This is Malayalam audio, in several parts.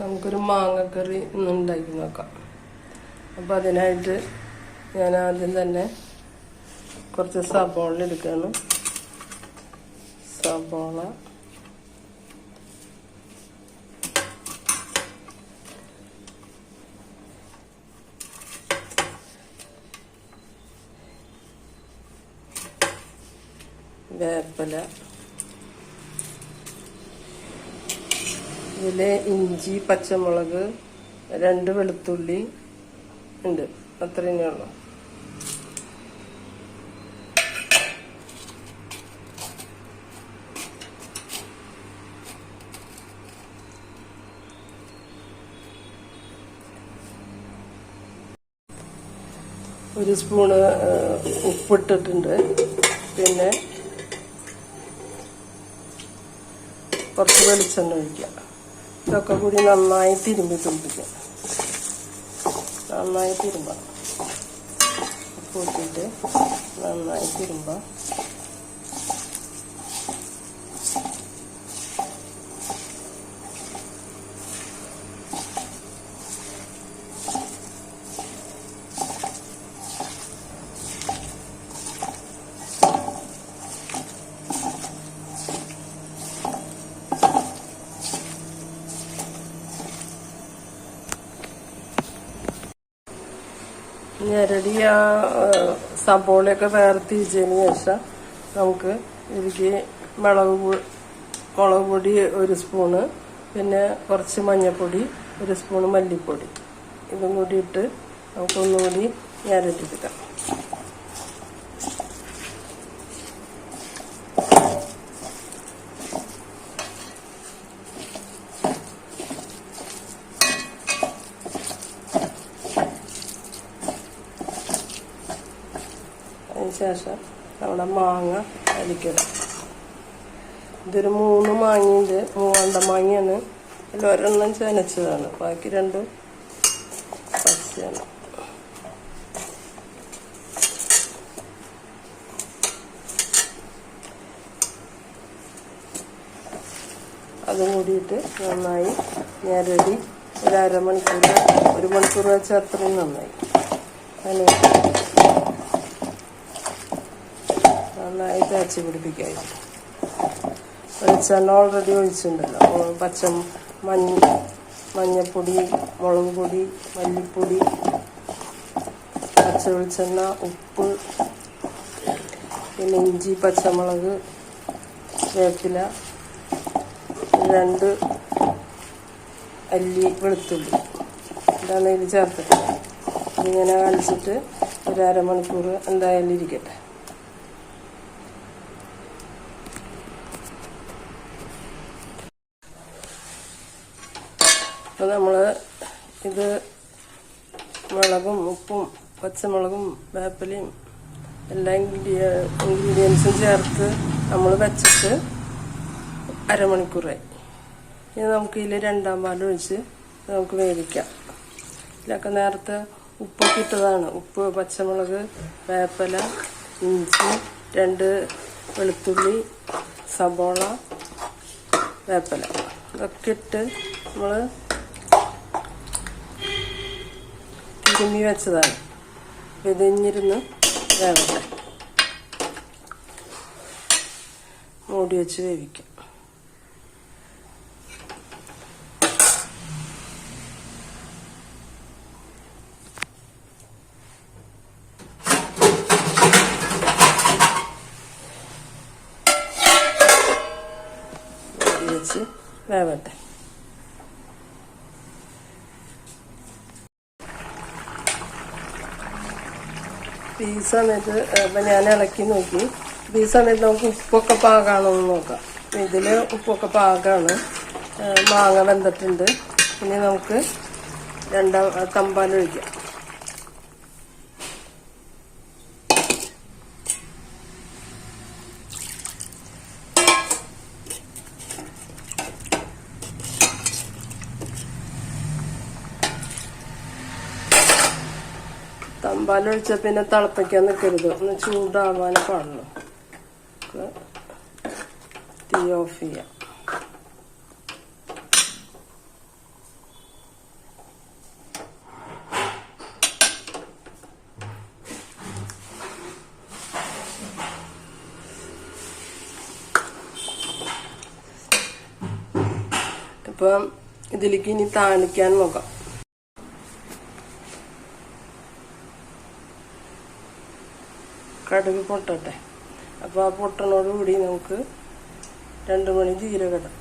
നമുക്കൊരു മാങ്ങക്കറി ഒന്ന് ഉണ്ടാക്കി നോക്കാം. അപ്പം അതിനായിട്ട് ഞാൻ ആദ്യം തന്നെ കുറച്ച് സബോള എടുക്കുകയാണ് സബോള. വേപ്പില. ഇതിൽ ഇഞ്ചി പച്ചമുളക് രണ്ട് വെളുത്തുള്ളി ഉണ്ട്. അത്രയും ഉള്ളു ഒരു സ്പൂണ് ഉപ്പിട്ടിട്ടുണ്ട്. പിന്നെ കുറച്ച് വെളിച്ചെണ്ണ ഒഴിക്കുക ഇതൊക്കെ കൂടി നന്നായി തിരുമ്പി തുമ്പിക്കുക നന്നായി തിരുമ്പണം ഉപ്പ് ഞെരടി ആ സബോളയൊക്കെ വേർതിരിച്ചതിന് ശേഷം നമുക്ക് ഇതിലേക്ക് മുളക് മുളക് പൊടി ഒരു സ്പൂണ് പിന്നെ കുറച്ച് മഞ്ഞൾപ്പൊടി ഒരു സ്പൂണ് മല്ലിപ്പൊടി. ഇതും കൂടി ഇട്ട് നമുക്കൊന്നുകൂടി ഞെരടിയെടുക്കാം അതിന് ശേഷം നമ്മുടെ മാങ്ങ അരിക്കണം. ഇതൊരു മൂന്ന് മാങ്ങയുണ്ട്. മൂവണ്ട മാങ്ങയാണ്. അതിൽ ഒരെണ്ണം ചനച്ചതാണ്. ബാക്കി രണ്ടും പച്ചയാണ്. അതും കൂടിയിട്ട് നന്നായി ഞെരടി ഒരു അരമണിക്കൂർ ഒരു മണിക്കൂർ വെച്ചാൽ അത്രയും നന്നായി. അതിന് നന്നായി തേച്ച് പിടിപ്പിക്കുക വെളിച്ചെണ്ണ ഓൾറെഡി ഒഴിച്ചിട്ടുണ്ടല്ലോ പച്ച മഞ്ഞ മഞ്ഞപ്പൊടി മുളക് പൊടി മല്ലിപ്പൊടി പച്ച വെളിച്ചെണ്ണ ഉപ്പ് പിന്നെ ഇഞ്ചി പച്ചമുളക് വേപ്പില രണ്ട് അല്ലി വെളുത്തുള്ളി. ഇതാണ് ഇതിൽ ചേർത്തിട്ട് ഇങ്ങനെ കാണിച്ചിട്ട് ഒരു അരമണിക്കൂർ എന്തായാലും ഇരിക്കട്ടെ അപ്പോൾ നമ്മൾ ഇത് മുളകും ഉപ്പും പച്ചമുളകും വേപ്പലയും എല്ലാ ഇൻഗ്രീഡിയ ഇൻഗ്രീഡിയൻസും ചേർത്ത് നമ്മൾ വെച്ചിട്ട് അരമണിക്കൂറായി. ഇനി നമുക്ക് ഇതിൽ രണ്ടാം പാൽ ഒഴിച്ച് നമുക്ക് വേവിക്കാം. ഇതിലൊക്കെ നേരത്തെ ഉപ്പൊക്കെ ഇട്ടതാണ്. ഉപ്പ് പച്ചമുളക് വേപ്പല ഇഞ്ചി രണ്ട് വെളുത്തുള്ളി സബോള വേപ്പല. ഇതൊക്കെ ഇട്ട് നമ്മൾ തിരുമ്മി വെച്ചതാണ് വിതഞ്ഞിരുന്ന് വേവട്ടെ. മൂടി വെച്ച് വേവിക്കാം. വെച്ച് വേവട്ടെ. ഈ സമയത്ത് ഇപ്പം ഞാൻ ഇളക്കി നോക്കി. ഈ സമയത്ത് നമുക്ക് ഉപ്പൊക്കെ പാകമാണോ എന്ന് നോക്കാം ഇതിൽ ഉപ്പൊക്കെ പാകമാണ് മാങ്ങ വെന്തിട്ടുണ്ട്. ഇനി നമുക്ക് രണ്ടാം തമ്പാൽ തമ്പാലൊഴിച്ച പിന്നെ തിളപ്പിക്കാൻ നിൽക്കരുത് ഒന്ന് ചൂടാവാൻ പാടുള്ളു. തീ ഓഫ് ചെയ്യാം. ഇപ്പം ഇതിലേക്ക് ഇനി താണിക്കാൻ നോക്കാം. കടുക് പൊട്ടട്ടെ. അപ്പോൾ ആ പൊട്ടണോടുകൂടി നമുക്ക് രണ്ട് മണി ജീരകം ഇടാം.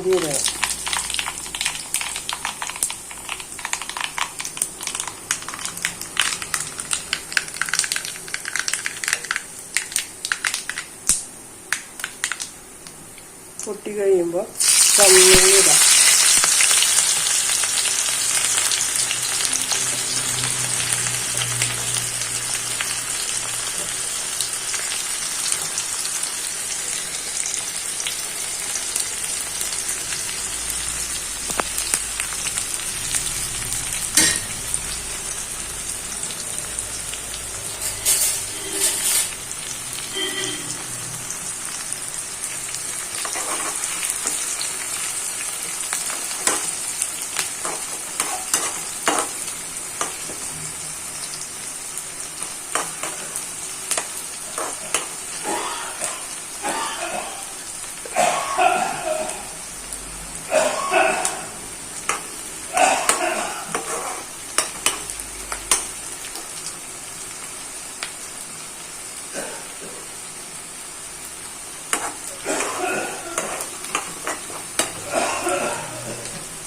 രണ്ട് മണി ജീരകം പൊട്ടി കഴിയുമ്പോൾ കമ്മിയിടാം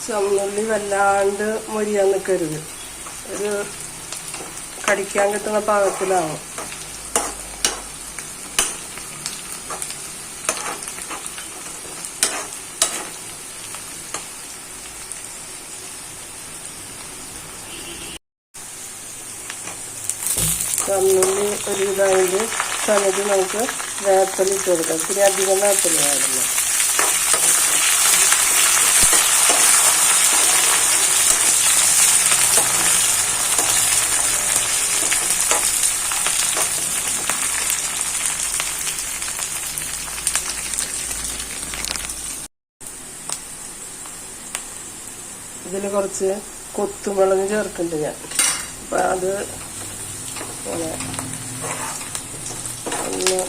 ചുമന്നുള്ളി വല്ലാണ്ട് മൊരിയാൻ നിൽക്കരുത് ഒരു കടിക്കാൻ കിട്ടുന്ന പാകത്തിലാവും. ചുമന്നുള്ളി ഒരു ഇതായത് സമയത്ത് നമുക്ക് വേപ്പലിട്ട് കൊടുക്കാം. ഇത്തിരി അധികം വേപ്പൽ വേണം. ഇതിൽ കുറച്ച് കൊത്തുമുളക് ചേർക്കുന്നുണ്ട് ഞാൻ. അപ്പം അത് ഒന്ന്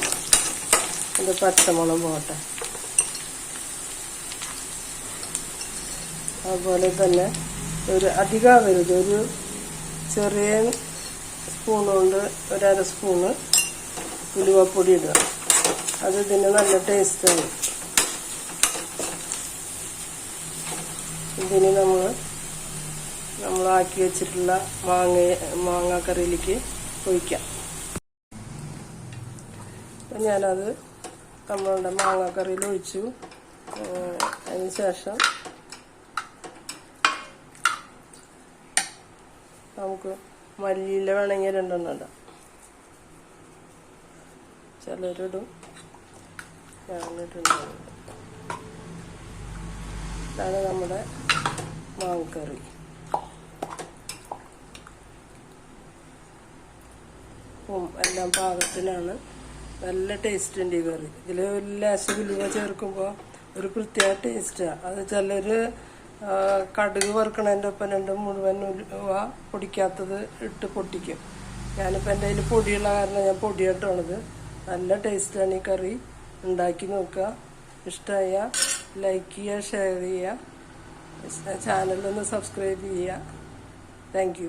ഇത് പച്ചമുളക് പോട്ടെ അതുപോലെ തന്നെ ഒരു അധികാവരുത്. ഒരു ചെറിയ സ്പൂൺ കൊണ്ട് ഒരര സ്പൂണ് ഉലുവപ്പൊടി ഇടുക. അത് ഇതിന് നല്ല ടേസ്റ്റാണ് ഇതിന് നമ്മൾ നമ്മളാക്കി വെച്ചിട്ടുള്ള മാങ്ങ മാങ്ങാക്കറിയിലേക്ക് ഒഴിക്കാം. അപ്പം ഞാനത് നമ്മളുടെ മാങ്ങാക്കറിയിൽ ഒഴിച്ചു. അതിന് ശേഷം നമുക്ക് മല്ലിയില വേണമെങ്കിൽ രണ്ടെണ്ണം ഇടാം. ചിലരിടും ഞാനിട്ടുണ്ടാവും ഇതാണ് നമ്മുടെ മാങ്ങക്കറി. ഉപ്പും എല്ലാം പാകത്തിനാണ്. നല്ല ടേസ്റ്റ് ഉണ്ട് ഈ കറി. ഇതിൽ ലേശം ഉലുവ ചേർക്കുമ്പോൾ ഒരു പ്രത്യേക ടേസ്റ്റാണ് അത് ചിലർ കടുക് വറുക്കണതിന്റെ ഒപ്പം രണ്ട് മുഴുവൻ ഉലുവ പൊടിക്കാത്തത് ഇട്ട് പൊട്ടിക്കും. ഞാനിപ്പോൾ എന്റെ കയ്യിൽ പൊടിയുള്ള കാരണം ഞാൻ പൊടിയായിട്ടാണത്. നല്ല ടേസ്റ്റാണ് ഈ കറി. ഉണ്ടാക്കി നോക്കുക. ഇഷ്ടമായ ലൈക്ക് ചെയ്യുക ഷെയർ ചെയ്യുക. ചാനലൊന്ന് സബ്സ്ക്രൈബ് ചെയ്യുക. താങ്ക്